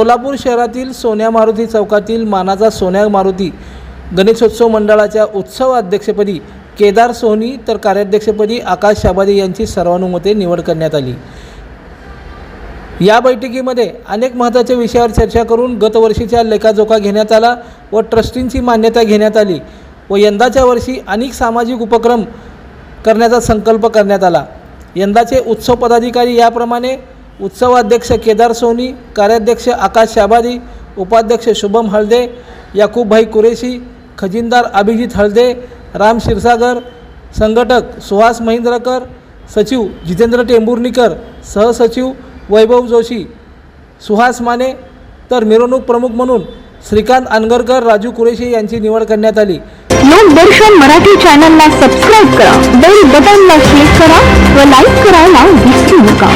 सोलापूर शहरातील सोन्या मारुती चौकातील मानाचा सोन्या मारुती गणेशोत्सव मंडळाच्या उत्सव अध्यक्षपदी केदार सोहनी तर कार्याध्यक्षपदी आकाश शाबादी यांची सर्वानुमते निवड करण्यात आली. या बैठकीमध्ये अनेक महत्त्वाच्या विषयावर चर्चा करून गतवर्षीच्या लेखाजोखा घेण्यात आला व ट्रस्टींची मान्यता घेण्यात आली व यंदाच्या वर्षी अनेक सामाजिक उपक्रम करण्याचा संकल्प करण्यात आला. यंदाचे उत्सव पदाधिकारी याप्रमाणे उत्सवाध्यक्ष केदार सोनी कार्याध्यक्ष आकाश शाबादी उपाध्यक्ष शुभम हळदे याकूबभाई कुरेशी खजिनदार अभिजित हळदे राम क्षीरसागर संघटक सुहास महिंद्रकर सचिव जितेंद्र टेंभुर्णीकर सहसचिव वैभव जोशी सुहास माने तर मिरवणूक प्रमुख म्हणून श्रीकांत अनगरकर राजू कुरेशी यांची निवड करण्यात आली. लोकदर्शन मराठी चॅनलला सबस्क्राईब करा बेल बटनला क्लिक करा व लाईक करायला विसरू नका.